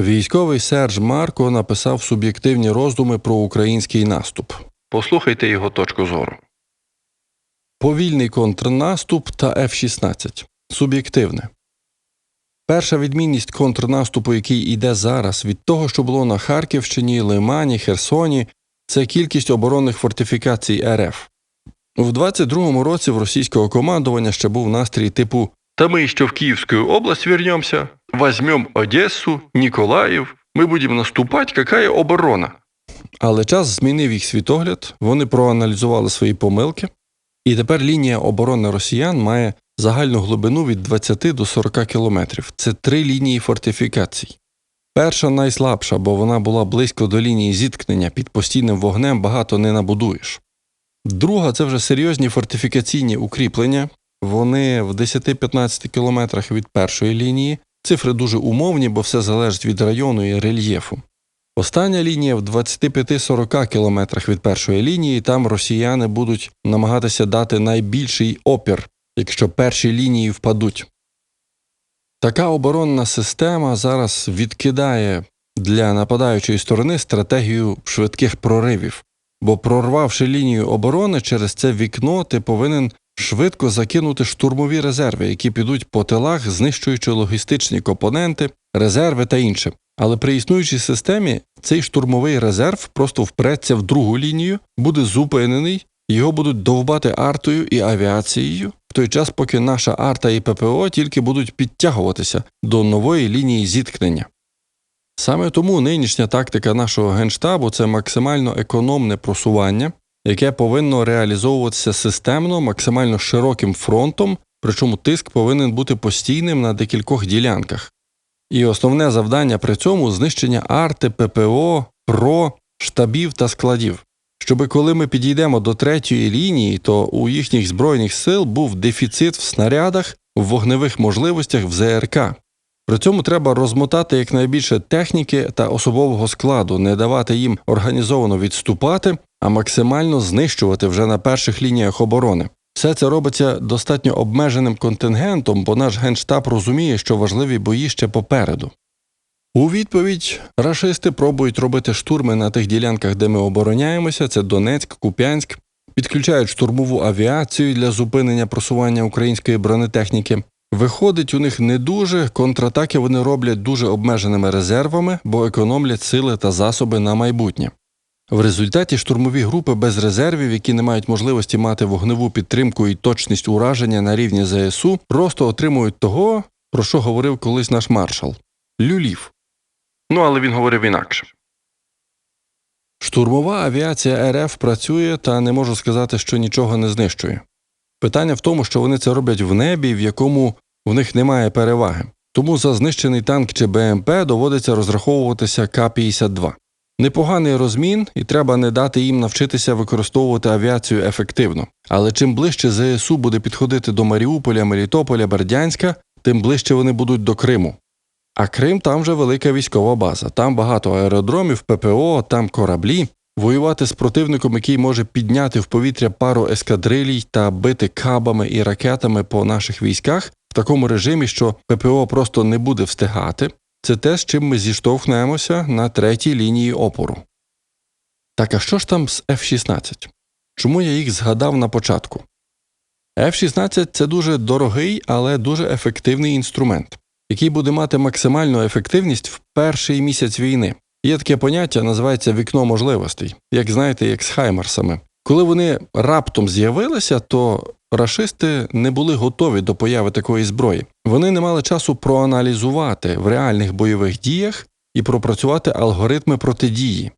Військовий Серж Марко написав суб'єктивні роздуми про український наступ. Послухайте його точку зору. Повільний контрнаступ та F-16. Суб'єктивне. Перша відмінність контрнаступу, який іде зараз, від того, що було на Харківщині, Лимані, Херсоні, це кількість оборонних фортифікацій РФ. В 22-му році в російського командування ще був настрій типу «Та ми ще в Київську область вернемся, возьмем Одесу, Ніколаїв, ми будемо наступати, какая оборона. Але час змінив їх світогляд, вони проаналізували свої помилки, і тепер лінія оборони росіян має загальну глибину від 20 до 40 кілометрів. Це три лінії фортифікацій. Перша найслабша, бо вона була близько до лінії зіткнення, під постійним вогнем багато не набудуєш. Друга це вже серйозні фортифікаційні укріплення. Вони в 10-15 кілометрах від першої лінії. Цифри дуже умовні, бо все залежить від району і рельєфу. Остання лінія в 25-40 кілометрах від першої лінії, там росіяни будуть намагатися дати найбільший опір, якщо перші лінії впадуть. Така оборонна система зараз відкидає для нападаючої сторони стратегію швидких проривів, бо прорвавши лінію оборони через це вікно, ти повинен швидко закинути штурмові резерви, які підуть по тилах, знищуючи логістичні компоненти, резерви та інше. Але при існуючій системі цей штурмовий резерв просто впреться в другу лінію, буде зупинений, його будуть довбати артою і авіацією, в той час, поки наша арта і ППО тільки будуть підтягуватися до нової лінії зіткнення. Саме тому нинішня тактика нашого генштабу це максимально економне просування, яке повинно реалізовуватися системно, максимально широким фронтом, причому тиск повинен бути постійним на декількох ділянках. І основне завдання при цьому знищення арти, ППО, ПРО, штабів та складів. Щоби коли ми підійдемо до третьої лінії, то у їхніх збройних сил був дефіцит в снарядах, в вогневих можливостях в ЗРК. При цьому треба розмотати якнайбільше техніки та особового складу, не давати їм організовано відступати, а максимально знищувати вже на перших лініях оборони. Все це робиться достатньо обмеженим контингентом, бо наш генштаб розуміє, що важливі бої ще попереду. У відповідь рашисти пробують робити штурми на тих ділянках, де ми обороняємося, це Донецьк, Куп'янськ, підключають штурмову авіацію для зупинення просування української бронетехніки. Виходить у них не дуже, контратаки вони роблять дуже обмеженими резервами, бо економлять сили та засоби на майбутнє. В результаті штурмові групи без резервів, які не мають можливості мати вогневу підтримку і точність ураження на рівні ЗСУ, просто отримують того, про що говорив колись наш маршал люлів. Ну, але він говорив інакше. Штурмова авіація РФ працює та не можу сказати, що нічого не знищує. Питання в тому, що вони це роблять в небі, в якому в них немає переваги. Тому за знищений танк чи БМП доводиться розраховуватися К-52. Непоганий розмін, і треба не дати їм навчитися використовувати авіацію ефективно. Але чим ближче ЗСУ буде підходити до Маріуполя, Мелітополя, Бердянська, тим ближче вони будуть до Криму. А Крим там вже велика військова база, там багато аеродромів, ППО, там кораблі. Воювати з противником, який може підняти в повітря пару ескадрилій та бити кабами і ракетами по наших військах в такому режимі, що ППО просто не буде встигати, це те, з чим ми зіштовхнемося на третій лінії опору. Так а що ж там з F-16? Чому я їх згадав на початку? F-16 це дуже дорогий, але дуже ефективний інструмент, який буде мати максимальну ефективність в перший місяць війни. Є таке поняття, називається вікно можливостей, як знаєте, як з Хаймарсами. Коли вони раптом з'явилися, то рашисти не були готові до появи такої зброї. Вони не мали часу проаналізувати в реальних бойових діях і пропрацювати алгоритми протидії.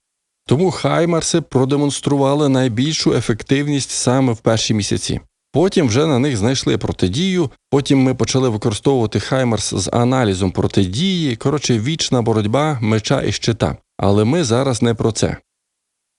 Тому Хаймарси продемонстрували найбільшу ефективність саме в перші місяці. Потім вже на них знайшли протидію. Потім ми почали використовувати Хаймарс з аналізом протидії. Коротше, вічна боротьба меча і щита. Але ми зараз не про це.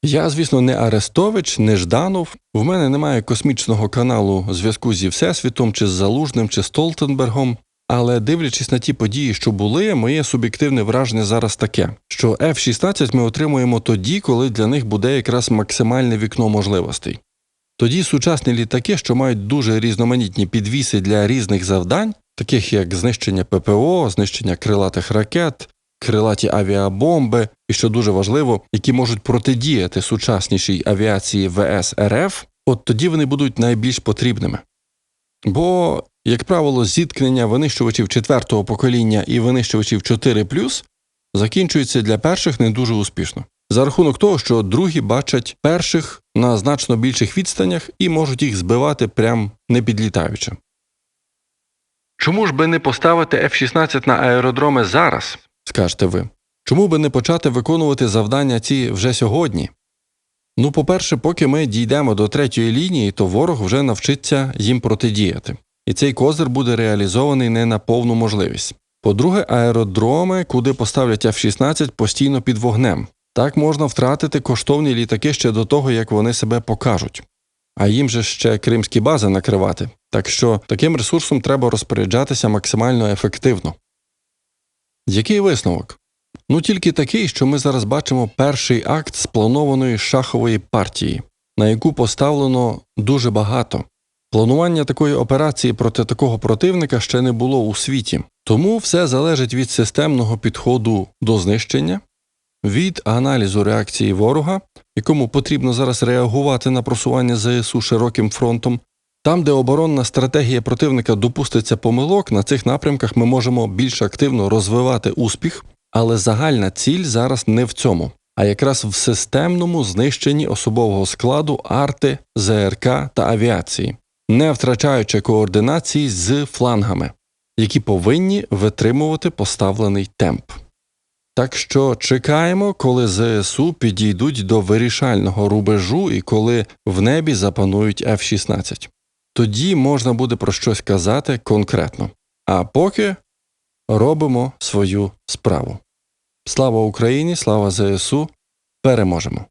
Я, звісно, не Арестович, не Жданов. В мене немає космічного каналу зв'язку зі Всесвітом, чи з Залужним, чи Столтенбергом. Але дивлячись на ті події, що були, моє суб'єктивне враження зараз таке: що F-16 ми отримуємо тоді, коли для них буде якраз максимальне вікно можливостей. Тоді сучасні літаки, що мають дуже різноманітні підвіси для різних завдань, таких як знищення ППО, знищення крилатих ракет, крилаті авіабомби, і що дуже важливо, які можуть протидіяти сучаснішій авіації ВС РФ, от тоді вони будуть найбільш потрібними. Бо, як правило, зіткнення винищувачів четвертого покоління і винищувачів 4 закінчується для перших не дуже успішно. За рахунок того, що другі бачать перших на значно більших відстанях і можуть їх збивати прям не підлітаючи. Чому ж би не поставити F-16 на аеродроми зараз? Скажете ви. Чому би не почати виконувати завдання ці вже сьогодні? Ну, по-перше, поки ми дійдемо до третьої лінії, то ворог вже навчиться їм протидіяти. І цей козир буде реалізований не на повну можливість. По-друге, аеродроми, куди поставлять F-16, постійно під вогнем. Так можна втратити коштовні літаки ще до того, як вони себе покажуть. А їм же ще кримські бази накривати. Так що таким ресурсом треба розпоряджатися максимально ефективно. Який висновок? Ну тільки такий, що ми зараз бачимо перший акт спланованої шахової партії, на яку поставлено дуже багато. Планування такої операції проти такого противника ще не було у світі, тому все залежить від системного підходу до знищення, від аналізу реакції ворога, якому потрібно зараз реагувати на просування ЗСУ широким фронтом. Там, де оборонна стратегія противника допуститься помилок, на цих напрямках ми можемо більш активно розвивати успіх, але загальна ціль зараз не в цьому, а якраз в системному знищенні особового складу арти, ЗРК та авіації, не втрачаючи координації з флангами, які повинні витримувати поставлений темп. Так що чекаємо, коли ЗСУ підійдуть до вирішального рубежу і коли в небі запанують F-16. Тоді можна буде про щось казати конкретно. А поки робимо свою справу. Слава Україні, слава ЗСУ! Переможемо!